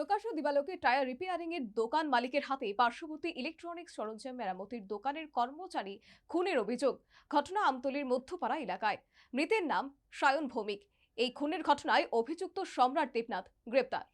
প্রকাশ্য দিবালোকে tyre repairing এর দোকান মালিকের হাতে পার্শ্ববর্তী ইলেকট্রনিক্স সরঞ্জাম মেরামতির দোকানের কর্মচারী খুনের অভিযোগ। ঘটনা আমতলির মধ্যপাড়া এলাকায়। মৃতের নাম সায়ন ভৌমিক। এই খুনের ঘটনায় অভিযুক্ত সম্রাট দেবনাথ গ্রেপ্তার।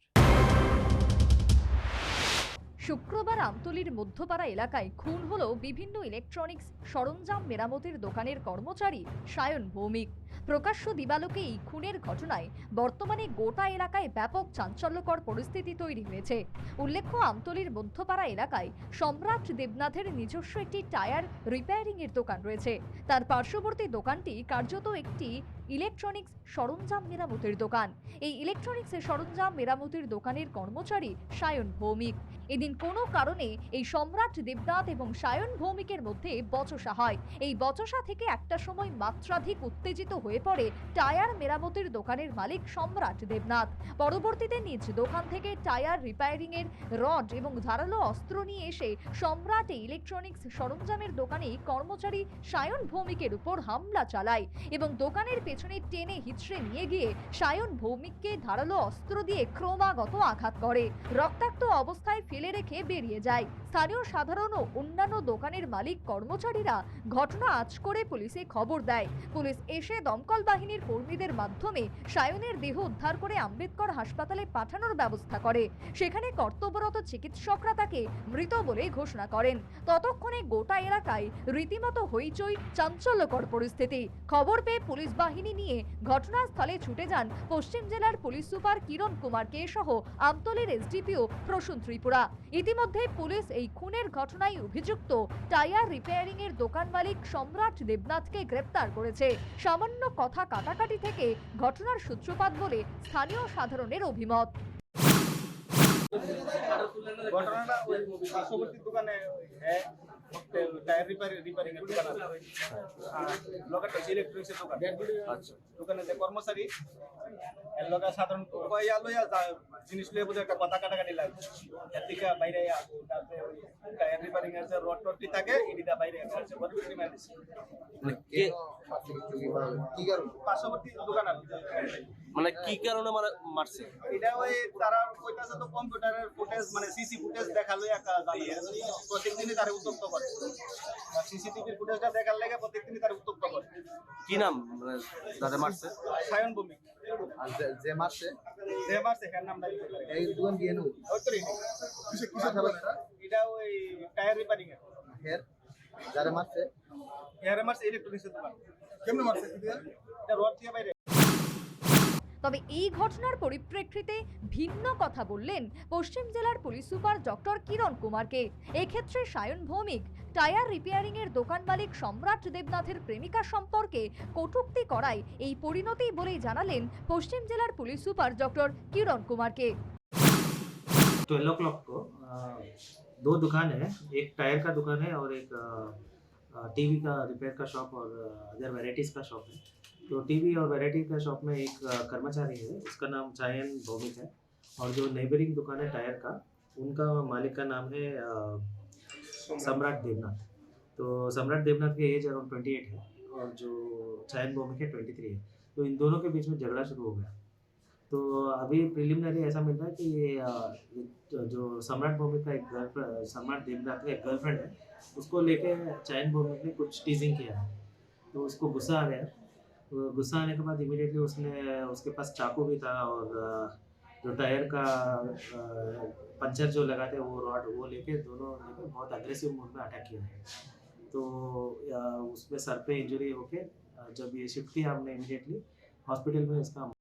শুক্রবার আমতলির মধ্যপাড়া এলাকায় খুন হল বিভিন্ন ইলেকট্রনিক্স সরঞ্জাম মেরামতির দোকানের কর্মচারী সায়ন ভৌমিক। প্রকাশ্য দিবালোকে এই খুনের ঘটনায় বর্তমানে গোটা এলাকায় ব্যাপক চাঞ্চল্যকর পরিস্থিতি তৈরি হয়েছে। উল্লেখ্য, আমতলির মধ্যপাড়া এলাকায় সম্রাট দেবনাথের নিজস্ব একটি টায়ার রিপেয়ারিং এর দোকান রয়েছে। তার পার্শ্ববর্তী দোকানটি কার্যত একটি ইলেকট্রনিক্স সরঞ্জাম মেরামতির দোকান। এই ইলেকট্রনিক্স সরঞ্জাম মেরামতির দোকানের কর্মচারী সায়ন ভৌমিক। এদিন কোনো কারণে এই সম্রাট দেবনাথ এবং সায়ন ভৌমিকের মধ্যে বচসা হয়। এই বচসা থেকে একটা সময় মাত্রাধিক উত্তেজিত হয়ে পড়ে টায়ার মেরামতির দোকানের মালিক সম্রাট দেবনাথ। পরবর্তীতে নিজ দোকান থেকে টায়ার রিপেয়ারিং এর রড এবং ধারালো অস্ত্র নিয়ে এসে সম্রাট ইলেকট্রনিক্স সরঞ্জামের দোকানে কর্মচারী সায়ন ভৌমিকের উপর হামলা চালায় এবং দোকানের পেছনে টেনে হিচড়ে নিয়ে গিয়ে সায়ন ভৌমিককে ধারালো অস্ত্র দিয়ে ক্রমাগত আঘাত করে। রক্তাক্ত অবস্থায় ফেলে রেখে বেরিয়ে যায়। স্থানীয় সাধারণ ও অন্যান্য দোকানের মালিক কর্মচারীরা ঘটনা আজ করে পুলিশে খবর দেয়। পুলিশ এসে দমকল বাহিনীর কর্মীদের মাধ্যমে সায়নের দেহ উদ্ধার করে আম্বেদকর হাসপাতালে পাঠানোর ব্যবস্থা করে। সেখানে কর্তব্যরত চিকিৎসকরা তাকে মৃত বলে ঘোষণা করেন। ততক্ষণে গোটা এলাকায় রীতিমতো হইচই, চাঞ্চল্যকর পরিস্থিতি। খবর পেয়ে পুলিশ বাহিনী নিয়ে ঘটনাস্থলে ছুটে যান পশ্চিম জেলার পুলিশ সুপার কিরণ কুমার কে সহ আমতলের এসডিপিও প্রসূন ত্রিপুরা। ইতিমধ্যে পুলিশ এই খুনের ঘটনায় অভিযুক্ত টায়ার রিপেয়ারিং এর দোকান মালিক সম্রাট দেবনাথকে গ্রেপ্তার করেছে। সামান্য কথা কাটাকাটি থেকে ঘটনার সূত্রপাত বলে স্থানীয় সাধারণের অভিমত। ঘটনাটা ওই পার্শ্ববর্তী দোকানে হ্যাঁ টায়ার রিপেয়ারিং রিপেয়ারিং এর দোকান আছে। আর লোকেরটা ইলেকট্রনিক্স এর দোকান আচ্ছা দোকানে যে লাগে এর থেকে বাইরে তারপরে টায়ার রিপেয়ারিং এর যে থাকে এডিটা বাইরে মানে পার্শ্ববর্তী দোকান আর মানে কি কারণে মানে মারছে? এটা ওই তারা কইতাছে তো কম্পিউটারের ফুটেজ মানে সিসি ফুটেজ দেখাল একটা জানি। প্রত্যেকদিনই তারা উত্তপ্ত করে। সিসিটিভির ফুটেজটা দেখার লাগে প্রত্যেকদিনই তারা উত্তপ্ত করে। কি নাম মানে যাদের মারছে? সায়ন ভূমি আর যে- যে মারছে? যে মারছে হ্যাঁ নামটা এই দোকান গিয়ে নু ওই তো রে। এটা ওই টায়ার রিপেয়ারিং এর হের যারা মারছে? এয়ারে মারছে ইলেকট্রনিক্সের দোকান। কেমনে মারছে? এটা রড দিয়ে বাইরে। তবে এই ঘটনার পরিপ্রেক্ষিতে ভিন্ন কথা বললেন পশ্চিম জেলার পুলিশ সুপার ডক্টর কিরণ কুমারকে। এক্ষেত্রে সায়ন ভৌমিক, টায়ার রিপেয়ারিং এর দোকান মালিক সম্রাট দেবনাথের প্রেমিকা সম্পর্কে কটুক্তি করায় এই পরিণতি বলেই জানালেন পশ্চিম জেলার পুলিশ সুপার ডক্টর কিরণ কুমারকে। दो दुकान है, एक टायर का दुकान है और एक टीवी का रिपेयर का शॉप और अदर वेराइटीज़ का शॉप है। तो टीवी और वैरायटी का शॉप में एक कर्मचारी है उसका नाम चायन भौमिक है और जो नेबरिंग दुकान है टायर का उनका मालिक का नाम है सम्राट। देवनाथ। तो सम्राट देवनाथ की एज अराउंड ट्वेंटी एट है और जो चायन भौमिक है ट्वेंटी थ्री है। तो इन दोनों के बीच में झगड़ा शुरू हो गया। तो अभी प्रिलिमिनरी ऐसा मिल रहा है कि ये जो सम्राट भौमिक का एक गर्लफ्रेंड सम्राट देवनाथ का एक गर्लफ्रेंड है उसको लेके चैन भौमिक ने कुछ टीजिंग किया है। तो उसको गुस्सा आ गया। गुस्सा आने के बाद इमीडिएटली उसने, उसके पास चाकू भी था और जो टायर का पंचर जो लगाते वो रॉड, वो लेके दोनों लेके बहुत अग्रेसिव मोड में अटैक किया। है तो उसमें सर पे इंजरी होके जब ये शिफ्ट किया हमने इमीडिएटली हॉस्पिटल में इसका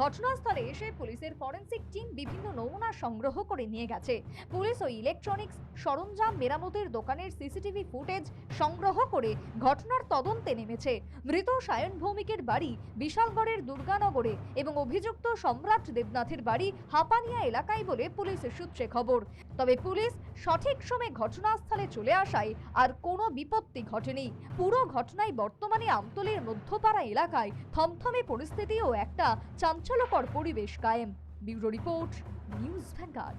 ঘটনাস্থলে এসে পুলিশের ফরেনসিক টিম বিভিন্ন নমুনা সংগ্রহ করে নিয়ে গেছে। পুলিশ ও ইলেকট্রনিক্স সরঞ্জাম মেরামতের দোকানের সিসিটিভি ফুটেজ সংগ্রহ করে ঘটনার তদন্তে নেমেছে। মৃত সায়ন ভৌমিকের বাড়ি বিশালগড়ের দুর্গানগরে এবং অভিযুক্ত সম্রাট দেবনাথের বাড়ি হাপানিয়া এলাকায় বলে পুলিশের সূত্রে খবর। তবে পুলিশ সঠিক সময়ে ঘটনাস্থলে চলে আসায় আর কোনো বিপত্তি ঘটেনি। পুরো ঘটনায় বর্তমানে আমতলের মধ্যপাড়া এলাকায় থমথমে পরিস্থিতি ও একটা চাঞ্চল্যকর পরিবেশ কায়েম। Bureau report news vanguard.